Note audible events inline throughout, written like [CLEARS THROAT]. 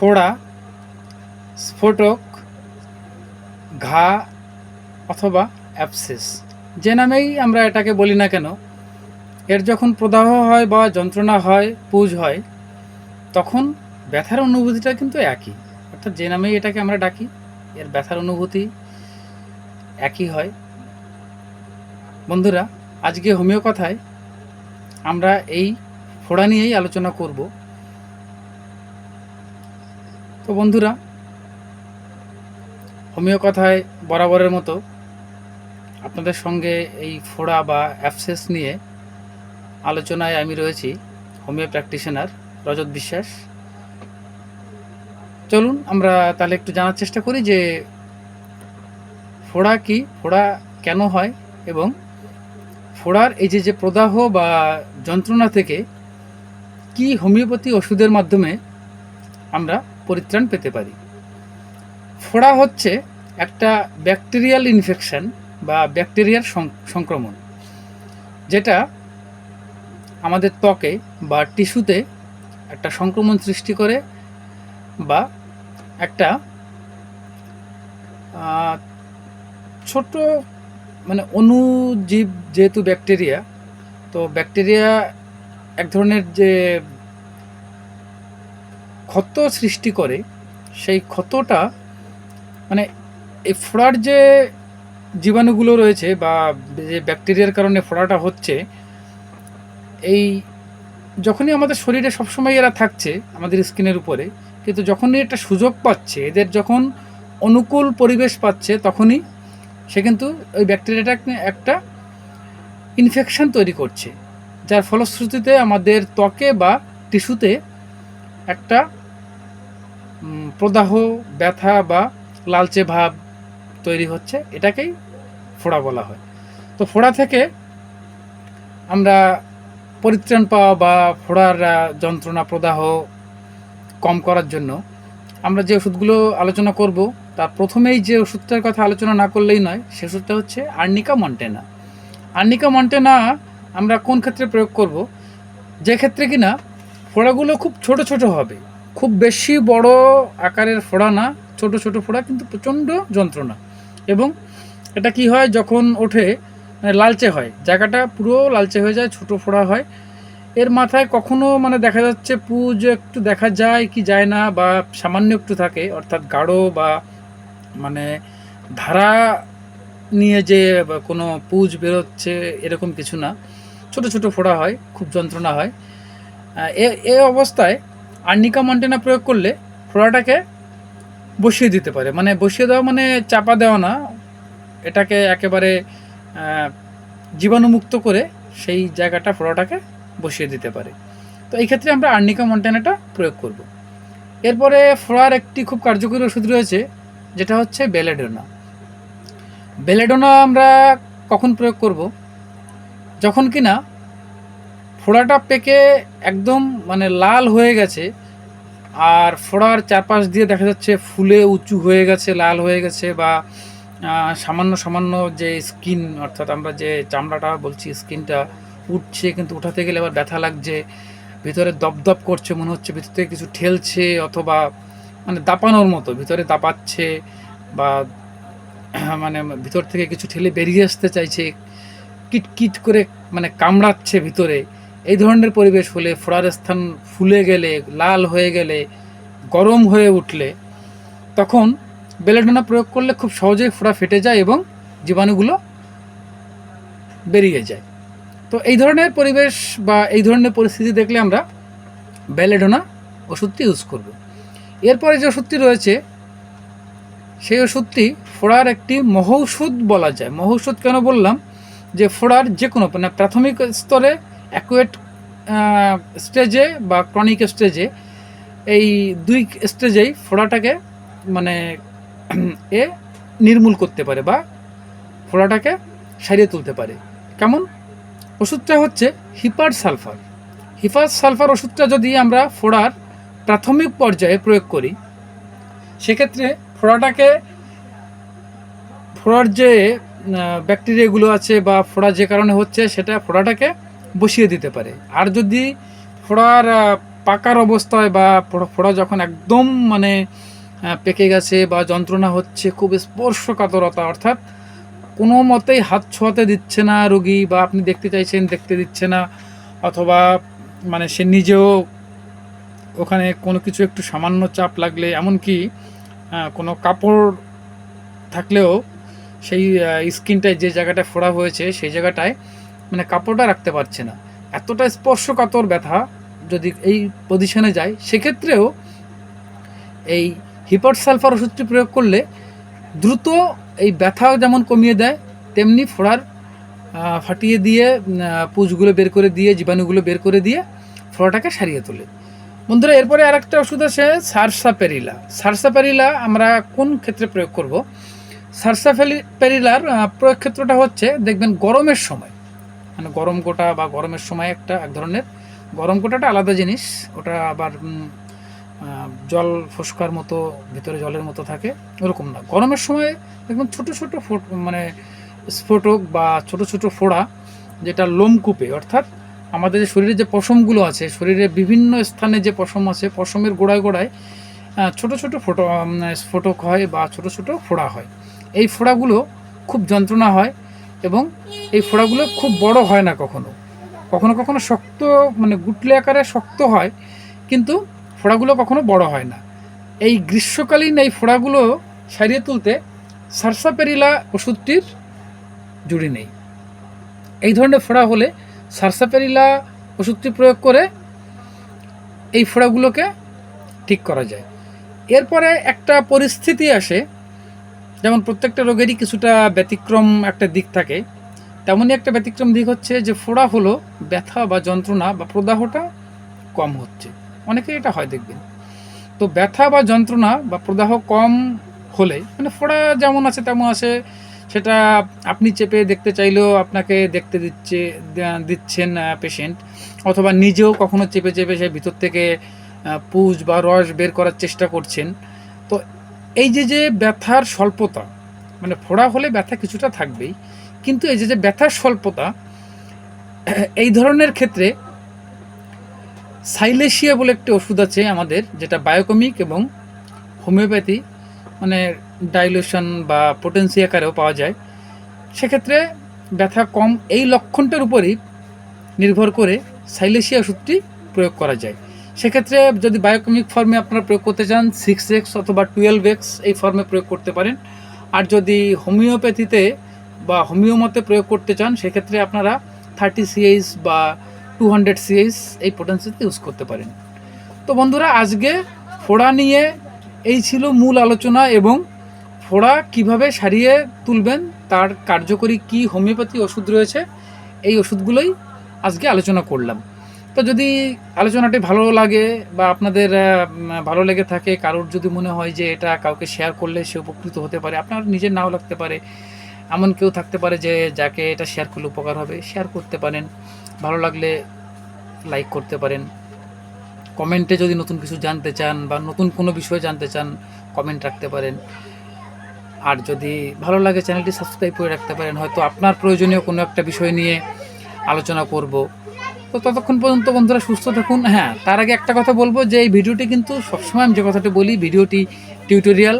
ফোড়া, স্ফোটক, ঘা অথবা অ্যাপসিস। যে নামেই আমরা এটাকে বলি না কেন, এর যখন প্রদাহ হয় বা যন্ত্রণা হয়, পুজ হয়, তখন ব্যথার অনুভূতিটা কিন্তু একই। অর্থাৎ যে নামেই এটাকে আমরা ডাকি, এর ব্যথার অনুভূতি একই হয়। বন্ধুরা, আজকে হোমিও কথায় আমরা এই ফোড়া নিয়েই আলোচনা করব। তো বন্ধুরা হোমিও কথায় বরাবরের মতো আপনাদের সঙ্গে এই ফোড়া বা অ্যাপসেস নিয়ে আলোচনায় আমি রয়েছি, হোমিও প্র্যাকটিশনার রজত বিশ্বাস। চলুন আমরা তাহলে একটু জানার চেষ্টা করি যে ফোড়া কি, ফোড়া কেন হয় এবং ফোড়ার এই যে যে প্রদাহ বা যন্ত্রণা থেকে কি হোমিওপ্যাথি ওষুধের মাধ্যমে আমরা পরিত্রাণ পেতে পারি। ফোড়া হচ্ছে একটা ব্যাকটেরিয়াল ইনফেকশন বা ব্যাকটেরিয়ার সংক্রমণ, যেটা আমাদের ত্বকে বা টিস্যুতে একটা সংক্রমণ সৃষ্টি করে বা একটা ছোট মানে অণুজীব যেহেতু ব্যাকটেরিয়া, তো ব্যাকটেরিয়া এক ধরনের যে ক্ষত সৃষ্টি করে, সেই ক্ষতটা মানে এই ফোড়ার যে জীবাণুগুলো রয়েছে বা যে ব্যাকটেরিয়ার কারণে ফোড়াটা হচ্ছে, এই যখনই আমাদের শরীরে সবসময় এরা থাকছে আমাদের স্কিনের উপরে, কিন্তু যখনই একটা সুযোগ পাচ্ছে, এদের যখন অনুকূল পরিবেশ পাচ্ছে, তখনই সে কিন্তু ওই ব্যাকটেরিয়াটা একটা ইনফেকশন তৈরি করছে, যার ফলশ্রুতিতে আমাদের ত্বকে বা টিস্যুতে একটা প্রদাহ, ব্যথা বা লালচে ভাব তৈরি হচ্ছে, এটাকেই ফোড়া বলা হয়। তো ফোড়া থেকে আমরা পরিত্রাণ পাওয়া বা ফোড়ার যন্ত্রণা, প্রদাহ কম করার জন্য আমরা যে ওষুধগুলো আলোচনা করব, তার প্রথমেই যে ওষুধটার কথা আলোচনা না করলেই নয়, সে ওষুধটা হচ্ছে আর্নিকা মন্টেনা। আর্নিকা মন্টেনা আমরা কোন ক্ষেত্রে প্রয়োগ করব? যে ক্ষেত্রে কিনা ফোড়াগুলো খুব ছোট ছোট হবে। খুব বেশি বড় আকারের ফোড়া না, ছোট ছোট ফোড়া কিন্তু প্রচণ্ড যন্ত্রণা। এবং এটা কি হয় যখন ওঠে মানে লালচে হয়, জায়গাটা পুরো লালচে হয়ে যায়, ছোট ফোড়া হয়। এর মাথায় কখনো মানে দেখা যাচ্ছে পুজ একটু দেখা যায় কি যায় না বা সামান্য একটু থাকে, অর্থাৎ গাঢ় বা মানে ধারা নিয়ে যে কোনো পুজ বেরোচ্ছে এরকম কিছু না। ছোট ছোট ফোড়া হয়, খুব যন্ত্রণা হয়। এ অবস্থায় আর্নিকা মন্টেনা প্রয়োগ করলে ফোড়াটাকে বসিয়ে দিতে পারে। মানে বসিয়ে দেওয়া মানে চাপা দেওয়া না, এটাকে একেবারে জীবাণুমুক্ত করে সেই জায়গাটা ফোড়াটাকে বসিয়ে দিতে পারে। তো এই ক্ষেত্রে আমরা আর্নিকা মন্টেনাটা প্রয়োগ করব। এরপরে ফোড়ার একটি খুব কার্যকরী ওষুধ রয়েছে, যেটা হচ্ছে বেলেডোনা। বেলেডোনা আমরা কখন প্রয়োগ করব? যখন কিনা ফোড়াটা পেকে একদম মানে লাল হয়ে গেছে। আর ফোড়ার চারপাশ দিয়ে দেখা যাচ্ছে ফুলে উঁচু হয়ে গেছে, লাল হয়ে গেছে বা সামান্য সামান্য যে স্কিন অর্থাৎ আমরা যে চামড়াটা বলছি, স্কিনটা উঠছে কিন্তু উঠাতে গেলে আবার ব্যথা লাগছে, ভিতরে দপদপ করছে, মনে হচ্ছে ভিতর থেকে কিছু ঠেলছে অথবা মানে দাপানোর মতো, ভিতরে দাপাচ্ছে বা [CLEARS THROAT] মানে ভিতর থেকে কিছু ঠেলে বেরিয়ে আসতে চাইছে কিট কিট করে মানে কামড়াচ্ছে ভিতরে। এই ধরনের পরিবেশ হলে ফোড়ার স্থান ফুলে গেলে, লাল হয়ে গেলে, গরম হয়ে উঠলে, তখন বেলেডোনা প্রয়োগ করলে খুব সহজেই ফোড়া ফেটে যায় এবং জীবাণুগুলো বেরিয়ে যায়। তো এই ধরনের পরিবেশ বা এই ধরনের পরিস্থিতি দেখলে আমরা বেলেডোনা ওষুধটি ইউজ করব। এরপরে যে ওষুধটি রয়েছে, সেই ওষুধটি ফোড়ার একটি মহৌষধ বলা যায়। মহৌষধ কেন বললাম? যে ফোড়ার যে কোনো মানে প্রাথমিক স্তরে অ্যাকুয়েট স্টেজে বা ক্রনিক স্টেজে এই দুই স্টেজেই ফোড়াটাকে মানে এ নির্মূল করতে পারে বা ফোড়াটাকে সারিয়ে তুলতে পারে। কেমন? ওষুধটা হচ্ছে হিপার সালফার। হিপার সালফার ওষুধটা যদি আমরা ফোড়ার প্রাথমিক পর্যায়ে প্রয়োগ করি, সেক্ষেত্রে ফোড়াটাকে, ফোড়ার যে ব্যাকটেরিয়াগুলো আছে বা ফোড়া যে কারণে হচ্ছে সেটা ফোড়াটাকে বসিয়ে দিতে পারে। আর যদি ফোড়ার পাকার অবস্থায় বা ফোড়া যখন একদম মানে পেকে গেছে বা যন্ত্রণা হচ্ছে, খুব স্পর্শকাতরতা, অর্থাৎ কোনো মতেই হাত ছোঁয়াতে দিচ্ছে না রোগী বা আপনি দেখতে চাইছেন, দেখতে দিচ্ছে না, অথবা মানে সে নিজেও ওখানে কোনো কিছু একটু সামান্য চাপ লাগলে, এমনকি কোনো কাপড় থাকলেও সেই স্কিনটায় যে জায়গাটায় ফোড়া হয়েছে, সেই জায়গাটায় মানে কাপড়টা রাখতে পারছে না। এতটা স্পর্শকাতর ব্যথা যদি এই পজিশনে যায় সেক্ষেত্রেও এই হিপার সালফার ওষুধটি প্রয়োগ করলে দ্রুত এই ব্যথা যেমন কমিয়ে দেয় তেমনি ফোড়ার ফাটিয়ে দিয়ে পুঁজগুলো বের করে দিয়ে জীবাণুগুলো বের করে দিয়ে ফোড়াটাকে সারিয়ে তোলে। বন্ধুরা এরপরে আরেকটা ওষুধ আছে সারসাপেরিলা। সারসাপেরিলা আমরা কোন ক্ষেত্রে প্রয়োগ করব? সারসাপেরিলার আহ, প্রয়োগ ক্ষেত্রটা হচ্ছে দেখবেন গরমের সময়। মানে গরম গোটা বা গরমের সময় একটা এক ধরনের। গরম গোটাটা আলাদা জিনিস, ওটা আবার জল ফোসকার মতো, ভিতরে জলের মতো থাকে, ওরকম না। গরমের সময় দেখবেন ছোট ছোট ফোট মানে স্ফোটক বা ছোট ছোট ফোড়া, যেটা লোমকূপে, অর্থাৎ আমাদের যে শরীরে যে পশমগুলো আছে শরীরে বিভিন্ন স্থানে যে পশম আছে, পশমের গোড়ায় গোড়ায় ছোট ছোট ফোটো স্ফোটক হয় বা ছোট ছোট ফোড়া হয়। এই ফোড়াগুলো খুব যন্ত্রণা হয় এবং এই ফোড়াগুলো খুব বড় হয় না কখনো। কখনো কখনো শক্ত মানে গুটলে আকারে শক্ত হয়, কিন্তু ফোড়াগুলো কখনো বড় হয় না। এই গ্রীষ্মকালীন এই ফোড়াগুলো সারিয়ে তুলতে সারসাপেরিলা ওষুধটির জুড়ি নেই। এই ধরনের ফোড়া হলে সারসাপেরিলা ওষুধটি প্রয়োগ করে এই ফোড়াগুলোকে ঠিক করা যায়। এরপরে একটা পরিস্থিতি আসে যেমন প্রত্যেকটা রোগেরই কিছুটা ব্যতিক্রম একটা দিক থাকে, তেমনই একটা ব্যতিক্রম দিক হচ্ছে যে ফোড়া হলো ব্যথা বা যন্ত্রণা বা প্রদাহটা কম হচ্ছে। অনেকে এটা হয় দেখবেন। তো ব্যথা বা যন্ত্রণা বা প্রদাহ কম হলে মানে ফোড়া যেমন আছে তেমন আছে, সেটা আপনি চেপে দেখতে চাইলেও আপনাকে দেখতে দিচ্ছে দিচ্ছেন পেশেন্ট অথবা নিজেও কখনো চেপে চেপে সে ভিতর থেকে পুজ বা রস বের করার চেষ্টা করছেন। এই যে যে ব্যথার স্বল্পতা মানে ফোড়া হলে ব্যথা কিছুটা থাকবেই, কিন্তু এই যে যে ব্যথার স্বল্পতা, এই ধরনের ক্ষেত্রে সাইলেশিয়া বলে একটি ওষুধ আছে আমাদের, যেটা বায়োকমিক এবং হোমিওপ্যাথি মানে ডাইলুশন বা পোটেন্সি আকারেও পাওয়া যায়। সেক্ষেত্রে ব্যথা কম, এই লক্ষণটার উপরই নির্ভর করে সাইলেশিয়া ওষুধটি প্রয়োগ করা যায়। সেক্ষেত্রে যদি বায়োকমিক ফর্মে আপনারা প্রয়োগ করতে চান সিক্স এক্স অথবা টুয়েলভ এক্স এই ফর্মে প্রয়োগ করতে পারেন। আর যদি হোমিওপ্যাথিতে বা হোমিও মতে প্রয়োগ করতে চান, সেক্ষেত্রে আপনারা থার্টি সিএইচ বা টু হান্ড্রেড সিএইচ এই পোটেন্সিতে ইউজ করতে পারেন। তো বন্ধুরা, আজকে ফোড়া নিয়ে এই ছিল মূল আলোচনা এবং ফোড়া কীভাবে সারিয়ে তুলবেন, তার কার্যকরী কি হোমিওপ্যাথি ওষুধ রয়েছে, এই ওষুধগুলোই আজকে আলোচনা করলাম। তো যদি আলোচনাটি ভালো লাগে বা আপনাদের ভালো লেগে থাকে, কারোর যদি মনে হয় যে এটা কাউকে শেয়ার করলে সে উপকৃত হতে পারে, আপনার নিজের নাও লাগতে পারে। এমন কেউ থাকতে পারে যে, যাকে এটা শেয়ার করলে উপকার হবে। শেয়ার করতে পারেন। ভালো লাগলে লাইক করতে পারেন। কমেন্টে যদি নতুন কিছু জানতে চান বা নতুন কোনো বিষয়ে জানতে চান কমেন্ট রাখতে পারেন। আর যদি ভালো লাগে চ্যানেলটি সাবস্ক্রাইব করে রাখতে পারেন, হয়তো আপনার প্রয়োজনীয় কোনো একটা বিষয় নিয়ে আলোচনা করব। তো ততক্ষণ পর্যন্ত বন্ধুরা সুস্থ থাকুন। হ্যাঁ তার আগে একটা কথা বলব যে এই ভিডিওটি কিন্তু সবসময় আমি যে কথাটি বলি, ভিডিওটি টিউটোরিয়াল,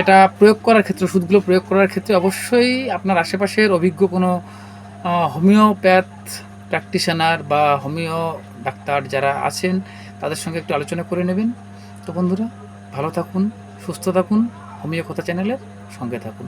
এটা প্রয়োগ করার ক্ষেত্রে, ওষুধগুলো প্রয়োগ করার ক্ষেত্রে অবশ্যই আপনার আশেপাশের অভিজ্ঞ কোনো হোমিওপ্যাথ প্র্যাকটিশনার বা হোমিও ডাক্তার যারা আছেন, তাদের সঙ্গে একটু আলোচনা করে নেবেন। তো বন্ধুরা, ভালো থাকুন, সুস্থ থাকুন হোমিও কথা চ্যানেলের সঙ্গে থাকুন।